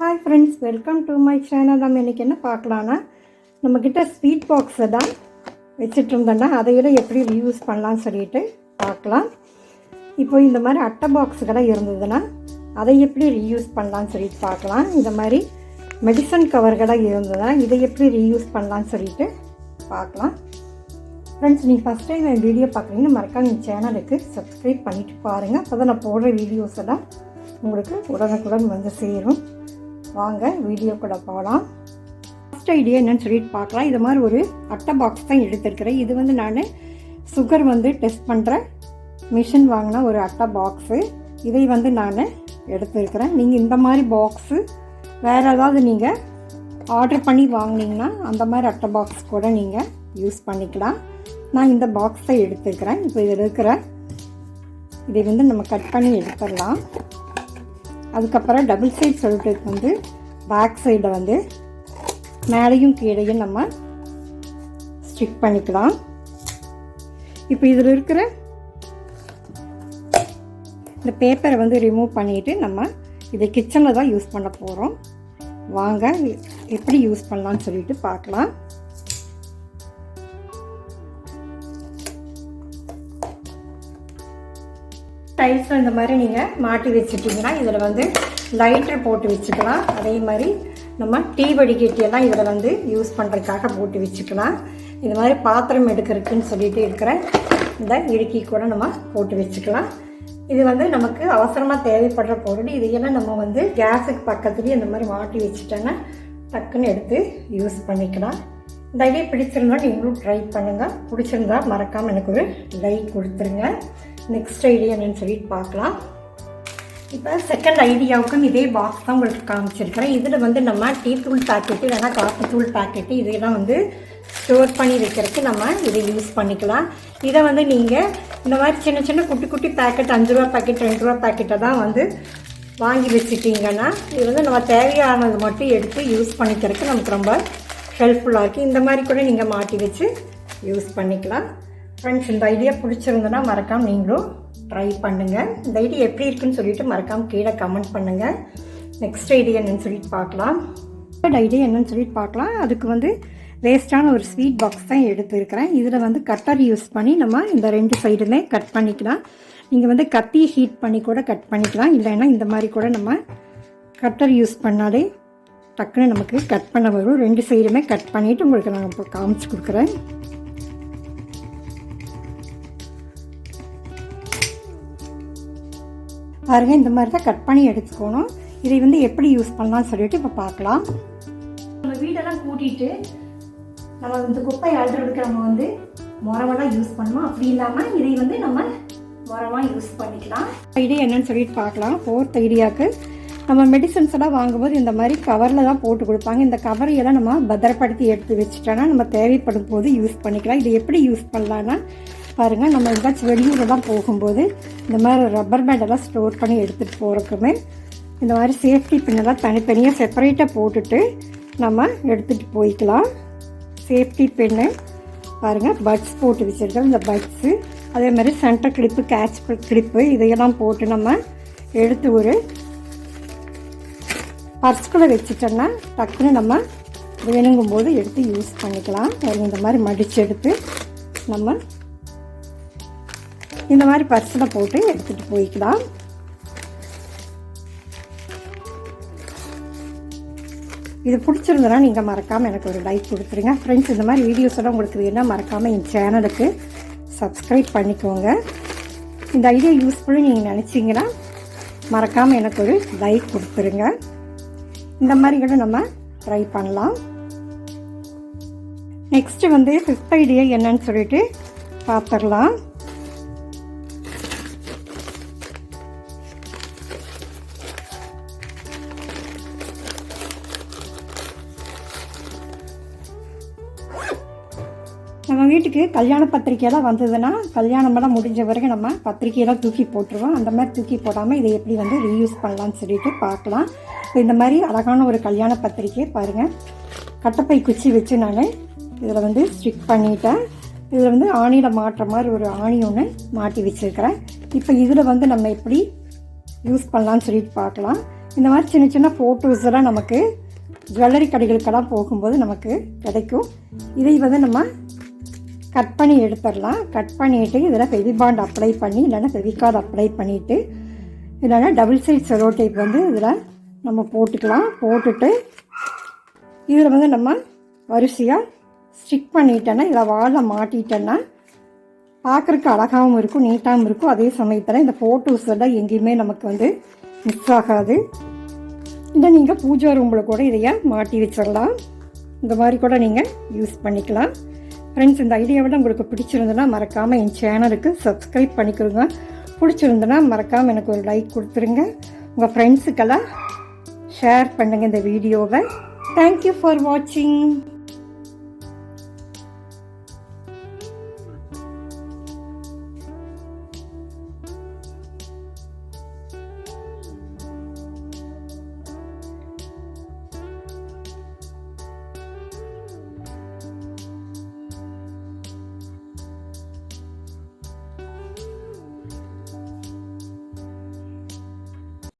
Hi friends welcome to my channel நம்ம இன்றைக்கி என்ன பார்க்கலான்னா நம்மக்கிட்ட ஸ்வீட் பாக்ஸை தான் வச்சுட்டு இருந்தோன்னா அதை விட எப்படி ரீயூஸ் பண்ணலாம்னு சொல்லிட்டு பார்க்கலாம். இப்போ இந்த மாதிரி அட்டை பாக்ஸுகளாக இருந்ததுன்னா அதை எப்படி ரீயூஸ் பண்ணலான்னு சொல்லிட்டு பார்க்கலாம். இந்த மாதிரி மெடிசன் கவர்களாக இருந்ததுன்னா இதை எப்படி ரீயூஸ் பண்ணலாம்னு சொல்லிட்டு பார்க்கலாம். ஃப்ரெண்ட்ஸ் நீங்கள் ஃபஸ்ட் டைம் என் வீடியோ பார்க்குறீங்கன்னா மறக்காம என் சேனலுக்கு சப்ஸ்கிரைப் பண்ணிட்டு பாருங்கள் அப்போ தான் நான் போடுற வீடியோஸ் எல்லாம் உங்களுக்கு உடனுக்குடன் வந்து சேரும். வாங்க வீடியோக்குள்ளே போகலாம் ஃபஸ்ட் ஐடியா என்னன்னு சொல்லிட்டு பார்க்கலாம். இது மாதிரி ஒரு அட்டை பாக்ஸ் தான் எடுத்திருக்கிறேன். இது வந்து நான் சுகர் வந்து டெஸ்ட் பண்ணுற மிஷின் வாங்கின ஒரு அட்டை பாக்ஸு இதை வந்து நான் எடுத்திருக்கிறேன். நீங்கள் இந்த மாதிரி பாக்ஸு வேறு ஏதாவது நீங்கள் ஆர்டர் பண்ணி வாங்கினீங்கன்னா அந்த மாதிரி அட்டை பாக்ஸ் கூட நீங்கள் யூஸ் பண்ணிக்கலாம். நான் இந்த பாக்ஸை எடுத்துக்கிறேன் இப்போ இதில் இருக்கிற இதை வந்து நம்ம கட் பண்ணி எடுத்துடலாம். அதுக்கப்புறம் டபுள் சைட் சொல்லிட்டு வந்து பேக் சைடை வந்து மேலேயும் கீழையும் நம்ம ஸ்டிக் பண்ணிக்கலாம். இப்போ இதில் இருக்கிற இந்த பேப்பரை வந்து ரிமூவ் பண்ணிவிட்டு நம்ம இதை கிச்சனில் தான் யூஸ் பண்ண போகிறோம் வாங்க எப்படி யூஸ் பண்ணலாம்னு சொல்லிட்டு பார்க்கலாம். டைல்ஸில் இந்த மாதிரி நீங்கள் மாட்டி வச்சுட்டிங்கன்னா இதில் வந்து லைட்டர் போட்டு வச்சுக்கலாம். அதே மாதிரி நம்ம டீ வடிகட்டியெல்லாம் இதில் வந்து யூஸ் பண்ணுறதுக்காக போட்டு வச்சுக்கலாம். இந்த மாதிரி பாத்திரம் எடுக்கிறதுக்குன்னு சொல்லிட்டு இருக்கிற இந்த இடுக்கி கூட நம்ம போட்டு வச்சுக்கலாம். இது வந்து நமக்கு அவசரமாக தேவைப்படுற பொருள். இதையெல்லாம் நம்ம வந்து கேஸுக்கு பக்கத்துலேயே இந்த மாதிரி மாட்டி வச்சுட்டோன்னா டக்குன்னு எடுத்து யூஸ் பண்ணிக்கலாம். இந்த ஐடியா பிடிச்சிருந்தா நீங்களும் ட்ரை பண்ணுங்கள் பிடிச்சிருந்தா மறக்காமல் எனக்கு ஒரு லைக் கொடுத்துருங்க. நெக்ஸ்ட் ஐடியா என்னன்னு சொல்லிட்டு பார்க்கலாம். இப்போ செகண்ட் ஐடியாவுக்கும் இதே பாக்ஸ் தான் உங்களுக்கு காமிச்சிருக்கிறேன். இதில் வந்து நம்ம டீ தூள் பேக்கெட்டு இல்லைனா காஃபி தூள் பேக்கெட்டு இதெல்லாம் வந்து ஸ்டோர் பண்ணி வைக்கிறதுக்கு நம்ம இதை யூஸ் பண்ணிக்கலாம். இதை வந்து நீங்கள் இந்த மாதிரி சின்ன சின்ன குட்டி குட்டி பேக்கெட் அஞ்சு ரூபா பேக்கெட் ரெண்டு ரூபா பேக்கெட்டை தான் வந்து வாங்கி வச்சுட்டிங்கன்னா இது வந்து நம்ம தேவையானது மட்டும் எடுத்து யூஸ் பண்ணிக்கிறதுக்கு நமக்கு ரொம்ப ஹெல்ப்ஃபுல்லாக இருக்குது இந்த மாதிரி கூட நீங்கள் மாட்டி வச்சு யூஸ் பண்ணிக்கலாம். ஃப்ரெண்ட்ஸ் இந்த ஐடியா பிடிச்சிருந்ததுன்னா மறக்காமல் நீங்களும் ட்ரை பண்ணுங்கள் இந்த ஐடியா எப்படி இருக்குன்னு சொல்லிட்டு மறக்காமல் கீழே கமெண்ட் பண்ணுங்கள் நெக்ஸ்ட் ஐடியா என்னன்னு சொல்லிட்டு பார்க்கலாம். தேர்ட் ஐடியா என்னன்னு சொல்லிட்டு பார்க்கலாம். அதுக்கு வந்து வேஸ்ட்டான ஒரு ஸ்வீட் பாக்ஸ் தான் எடுத்துருக்கிறேன். இதில் வந்து கட்டர் யூஸ் பண்ணி நம்ம இந்த ரெண்டு சைடுமே கட் பண்ணிக்கலாம். நீங்கள் வந்து கத்தி ஹீட் பண்ணி கூட கட் பண்ணிக்கலாம். இல்லைன்னா இந்த மாதிரி கூட நம்ம கட்டர் யூஸ் பண்ணாலே டக்குன்னு நமக்கு கட் பண்ண வரும். ரெண்டு சைடுமே கட் பண்ணிவிட்டு உங்களுக்கு நான் இப்போ காமிச்சு கொடுக்குறேன். பாருங்கள் இந்த மாதிரி தான் கட் பண்ணி எடுத்துக்கணும். இதை வந்து எப்படி யூஸ் பண்ணலாம்னு சொல்லிட்டு இப்போ பார்க்கலாம். நம்ம வீடெல்லாம் கூட்டிகிட்டு நம்ம இந்த குப்பை அழுறதுக்கு நம்ம வந்து மரமெல்லாம் யூஸ் பண்ணுவோம். அப்படி இல்லாமல் இதை வந்து நம்ம மரமாக யூஸ் பண்ணிக்கலாம். ஐடியா என்னன்னு சொல்லிட்டு பார்க்கலாம். ஃபோர்த் ஐடியாவுக்கு நம்ம மெடிசன்ஸ் எல்லாம் வாங்கும்போது இந்த மாதிரி கவரில் தான் போட்டு கொடுப்பாங்க. இந்த கவரையெல்லாம் நம்ம பத்திரப்படுத்தி எடுத்து வச்சுட்டோன்னா நம்ம தேவைப்படும் போது யூஸ் பண்ணிக்கலாம். இது எப்படி யூஸ் பண்ணலான்னா பாருங்கள் நம்ம எங்கேயாச்சும் வெளியூரெல்லாம் போகும்போது இந்த மாதிரி ரப்பர் பேண்டெல்லாம் ஸ்டோர் பண்ணி எடுத்துகிட்டு போகிறக்குமே இந்த மாதிரி சேஃப்டி பின்னெல்லாம் தனித்தனியாக செப்பரேட்டாக போட்டுட்டு நம்ம எடுத்துகிட்டு போய்க்கலாம். சேஃப்டி பென்னு பாருங்கள் பட்ஸ் போட்டு வச்சுருக்கோம். இந்த பட்ஸு அதே மாதிரி சென்டர் கிளிப்பு கேட்ச் கிளிப்பு இதையெல்லாம் போட்டு நம்ம எடுத்து ஒரு பர்ஸ்குள்ளே வச்சுட்டோன்னா டக்குன்னு நம்ம வேணுங்கும் போது எடுத்து யூஸ் பண்ணிக்கலாம். இந்த மாதிரி மடித்து எடுத்து நம்ம இந்த மாதிரி பர்ஸில் போட்டு எடுத்துகிட்டு போய்க்கலாம். இது பிடிச்சிருந்தனா நீங்கள் மறக்காமல் எனக்கு ஒரு லைக் கொடுத்துருங்க. ஃப்ரெண்ட்ஸ் இந்த மாதிரி வீடியோஸ் எல்லாம் உங்களுக்கு வேணால் மறக்காமல் என் சேனலுக்கு சப்ஸ்கிரைப் பண்ணிக்கோங்க. இந்த ஐடியா யூஸ்ஃபுல்லாக நீங்கள் நினச்சிங்கன்னா மறக்காமல் எனக்கு ஒரு லைக் கொடுத்துருங்க. இந்த மாதிரி கூட நம்ம ட்ரை பண்ணலாம். நெக்ஸ்ட்டு வந்து ஃபிஃப்த் ஐடியா என்னன்னு சொல்லிட்டு பார்த்துடலாம் நம்ம வீட்டுக்கு கல்யாண பத்திரிக்கையெல்லாம் வந்ததுன்னா கல்யாணமெல்லாம் முடிஞ்ச பிறகு நம்ம பத்திரிக்கையெல்லாம் தூக்கி போட்டுருவோம். அந்த மாதிரி தூக்கி போடாமல் இதை எப்படி வந்து ரீயூஸ் பண்ணலாம்னு சொல்லிட்டு பார்க்கலாம். இப்போ இந்த மாதிரி அழகான ஒரு கல்யாண பத்திரிக்கை பாருங்கள் கட்டப்பை குச்சி வச்சு நான் இதில் வந்து ஸ்டிக் பண்ணிட்டேன். இதில் வந்து ஆணியில் மாட்டுற மாதிரி ஒரு ஆணி ஒன்று மாட்டி வச்சுருக்கிறேன். இப்போ இதில் வந்து நம்ம எப்படி யூஸ் பண்ணலான்னு சொல்லிட்டு பார்க்கலாம். இந்த மாதிரி சின்ன சின்ன ஃபோட்டோஸ் எல்லாம் நமக்கு ஜுவல்லரி கடைகளுக்கெல்லாம் போகும்போது நமக்கு கிடைக்கும். இதை வந்து நம்ம கட் பண்ணி எடுத்துடலாம். கட் பண்ணிவிட்டு இதில் ஃபெவிபாண்ட் அப்ளை பண்ணி இல்லைன்னா ஃபெவிகார்ட் அப்ளை பண்ணிவிட்டு இல்லைன்னா டபுள் சைட் செலோ டைப் வந்து இதில் நம்ம போட்டுக்கலாம். போட்டுட்டு இதில் வந்து நம்ம வரிசையாக ஸ்டிக் பண்ணிட்டேன்னா இதில் வாழை மாட்டிட்டேன்னா பார்க்குறக்கு அழகாகவும் இருக்கும் நீட்டாகவும் இருக்கும். அதே சமயத்தில் இந்த ஃபோட்டோஸ் எல்லாம் எங்கேயுமே நமக்கு வந்து மிஸ் ஆகாது. இதை நீங்கள் பூஜா ரூமில் கூட இதைய மாட்டி வச்சிடலாம். இந்த மாதிரி கூட நீங்கள் யூஸ் பண்ணிக்கலாம். ஃப்ரெண்ட்ஸ் இந்த ஐடியாவில் உங்களுக்கு பிடிச்சிருந்ததுன்னா மறக்காமல் என் சேனலுக்கு சப்ஸ்கிரைப் பண்ணிக்கிறோங்க பிடிச்சிருந்ததுன்னா மறக்காமல் எனக்கு ஒரு லைக் கொடுத்துருங்க. உங்கள் ஃப்ரெண்ட்ஸுக்கெல்லாம் ஷேர் பண்ணுங்கள் இந்த வீடியோவை தேங்க்யூ ஃபார் வாட்சிங்